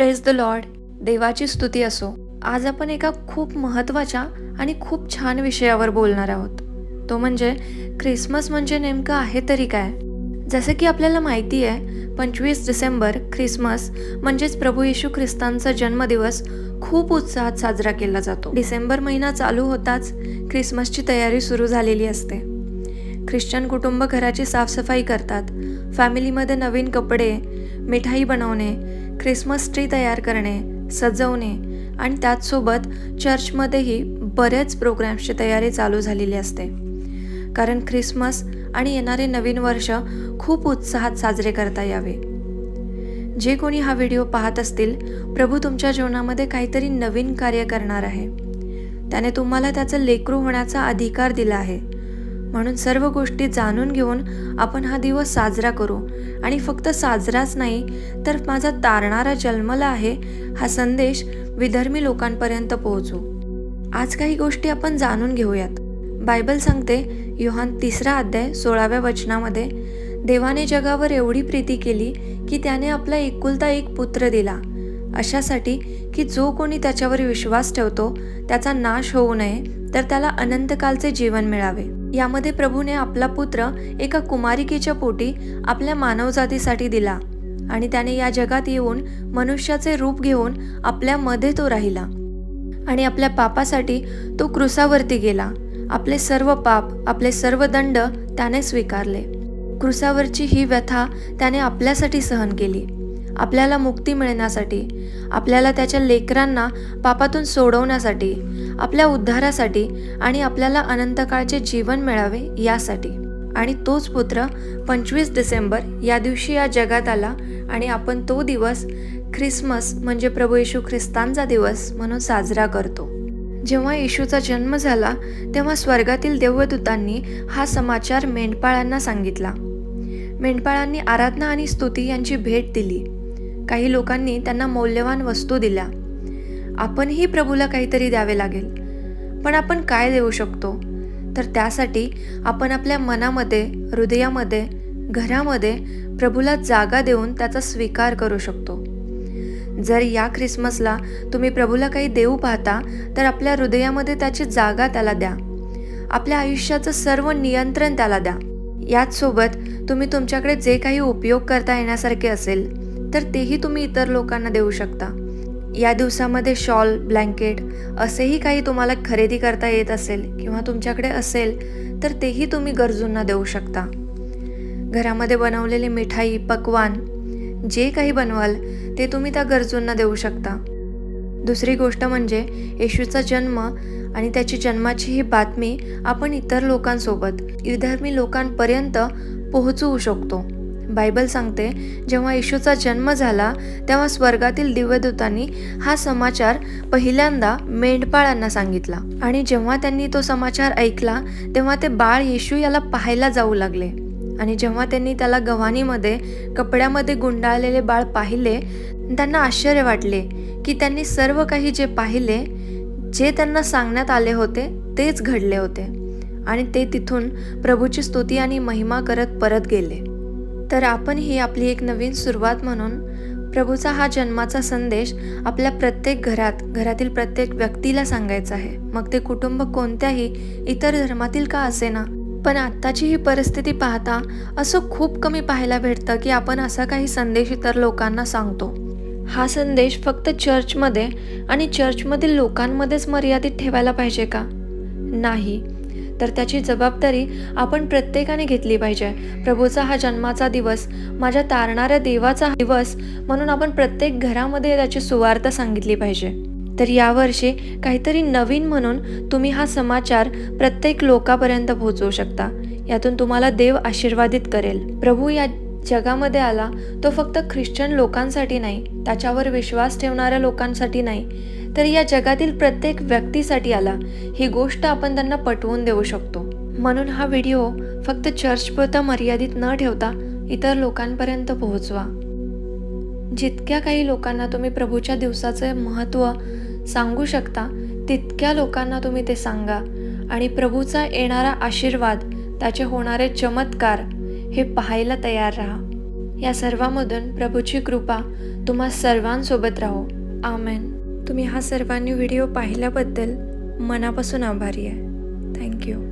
Praise the Lord देवाची स्तुती असो. आज आपण एका खूप महत्त्वाच्या आणि खूप छान विषयावर बोलणार आहोत. तो म्हणजे ख्रिसमस म्हणजे नेमकं आहे तरी काय? जसं की आपल्याला माहिती आहे पंचवीस डिसेंबर ख्रिसमस म्हणजेच प्रभू येशू ख्रिस्तांचा जन्मदिवस खूप उत्साहात साजरा केला जातो. डिसेंबर महिना चालू होताच ख्रिसमसची तयारी सुरू झालेली असते. ख्रिश्चन कुटुंब घराची साफसफाई करतात. फॅमिलीमध्ये नवीन कपडे मिठाई बनवणे ख्रिसमस ट्री तयार करणे सजवणे आणि त्याचसोबत चर्चमध्येही बरेच प्रोग्रॅम्सची तयारी चालू झालेली असते. कारण ख्रिसमस आणि येणारे नवीन वर्ष खूप उत्साहात साजरे करता यावे. जे कोणी हा व्हिडिओ पाहत असतील प्रभू तुमच्या जीवनामध्ये काहीतरी नवीन कार्य करणार आहे. त्याने तुम्हाला त्याचं लेकरू होण्याचा अधिकार दिला आहे. म्हणून सर्व गोष्टी जाणून घेऊन आपण हा दिवस साजरा करू. आणि फक्त साजराच नाही तर माझा तारणारा जन्मला आहे हा संदेश विधर्मी लोकांपर्यंत पोहोचू. आज काही गोष्टी आपण जाणून घेऊयात. बायबल सांगते योहान तिसरा अध्याय सोळाव्या वचनामध्ये देवाने जगावर एवढी प्रीती केली की त्याने आपला एकुलता एक पुत्र दिला. अशासाठी की जो कोणी त्याच्यावर विश्वास ठेवतो त्याचा नाश होऊ नये तर त्याला अनंतकालचे जीवन मिळावे. यामध्ये प्रभूने आपला पुत्र एका कुमारिकेच्या पोटी आपल्या मानवजातीसाठी दिला आणि त्याने या जगात येऊन मनुष्याचे रूप घेऊन आपल्यामध्ये तो राहिला. आणि आपल्या पापासाठी तो क्रुसावरती गेला. आपले सर्व पाप आपले सर्व दंड त्याने स्वीकारले. क्रुसावरची ही व्यथा त्याने आपल्यासाठी सहन केली. आपल्याला मुक्ती मिळण्यासाठी आपल्याला त्याच्या लेकरांना पापातून सोडवण्यासाठी आपल्या उद्धारासाठी आणि आपल्याला अनंतकाळचे जीवन मिळावे यासाठी. आणि तोच पुत्र पंचवीस डिसेंबर या दिवशी या जगात आला आणि आपण तो दिवस ख्रिसमस म्हणजे प्रभू येशू ख्रिस्तांचा दिवस म्हणून साजरा करतो. जेव्हा येशूचा जन्म झाला तेव्हा स्वर्गातील देवदूतांनी हा समाचार मेंढपाळांना सांगितला. मेंढपाळांनी आराधना आणि स्तुती यांची भेट दिली. काही लोकांनी त्यांना मौल्यवान वस्तू दिल्या. आपणही प्रभूला काहीतरी द्यावे लागेल. पण आपण काय देऊ शकतो? तर त्यासाठी आपण आपल्या मनामध्ये हृदयामध्ये घरामध्ये प्रभूला जागा देऊन त्याचा स्वीकार करू शकतो. जर या ख्रिसमसला तुम्ही प्रभूला काही देऊ पाहता तर आपल्या हृदयामध्ये त्याची जागा त्याला द्या. आपल्या आयुष्याचं सर्व नियंत्रण त्याला द्या. याचसोबत तुम्ही तुमच्याकडे जे काही उपयोग करता येण्यासारखे असेल तर तेही तुम्ही इतर लोकांना देऊ शकता. या दिवसामध्ये शॉल ब्लँकेट असेही काही तुम्हाला खरेदी करता येत असेल किंवा तुमच्याकडे असेल तर तेही तुम्ही गरजूंना देऊ शकता. घरामध्ये बनवलेली मिठाई पकवान जे काही बनवाल ते तुम्ही त्या गरजूंना देऊ शकता. दुसरी गोष्ट म्हणजे येशूचा जन्म आणि त्याची जन्माची ही बातमी आपण इतर लोकांसोबत विधर्मी लोकांपर्यंत पोहोचवू शकतो. बायबल सांगते जेव्हा येशूचा जन्म झाला तेव्हा स्वर्गातील दिव्यदूतांनी हा समाचार पहिल्यांदा मेंढपाळांना सांगितला. आणि जेव्हा त्यांनी तो समाचार ऐकला तेव्हा ते बाळ येशू याला पाहायला जाऊ लागले. आणि जेव्हा त्यांनी त्याला गव्हाणीमध्ये कपड्यामध्ये गुंडाळलेले बाळ पाहिले त्यांना आश्चर्य वाटले की त्यांनी सर्व काही जे पाहिले जे त्यांना सांगण्यात आले होते तेच घडले होते. आणि ते तिथून प्रभूची स्तुती आणि महिमा करत परत गेले. तर आपण ही आपली एक नवीन सुरुवात म्हणून प्रभूचा हा जन्माचा संदेश आपल्या प्रत्येक घरात घरातील प्रत्येक व्यक्तीला सांगायचा आहे. मग ते कुटुंब कोणत्याही इतर धर्मातील का असेना? पण आत्ताची ही परिस्थिती पाहता असं खूप कमी पाहायला भेटतं की आपण असा काही संदेश इतर लोकांना सांगतो. हा संदेश फक्त चर्चमध्ये आणि चर्चमधील लोकांमध्येच मर्यादित ठेवायला पाहिजे का? नाही. तर त्याची जबाबदारी आपण प्रत्येकाने घेतली पाहिजे. प्रभूचा हा जन्माचा दिवस माझ्या तारणाऱ्या देवाचा दिवस म्हणून आपण प्रत्येक घरामध्ये त्याची सुवार्ता सांगितली पाहिजे. तर यावर्षी काहीतरी नवीन म्हणून तुम्ही हा समाचार प्रत्येक लोकापर्यंत पोहोचवू शकता. यातून तुम्हाला देव आशीर्वादित करेल. प्रभू या जगामध्ये आला तो फक्त ख्रिश्चन लोकांसाठी नाही त्याच्यावर विश्वास ठेवणाऱ्या लोकांसाठी नाही तर या जगातील प्रत्येक व्यक्तीसाठी आला. ही गोष्ट आपण त्यांना पटवून देऊ शकतो. म्हणून हा व्हिडिओ फक्त चर्चपुरता मर्यादित न ठेवता इतर लोकांपर्यंत पोहोचवा. जितक्या काही लोकांना तुम्ही प्रभूच्या दिवसाचे महत्त्व सांगू शकता तितक्या लोकांना तुम्ही ते सांगा. आणि प्रभूचा येणारा आशीर्वाद त्याचे होणारे चमत्कार हे पाहायला तयार राहा. या सर्वामधून प्रभूची कृपा तुम्हा सर्वांसोबत राहो. आमेन. तुम्ही हा सर्वांनी व्हिडिओ पाहिल्याबद्दल मनापासून आभारी आहे. थँक्यू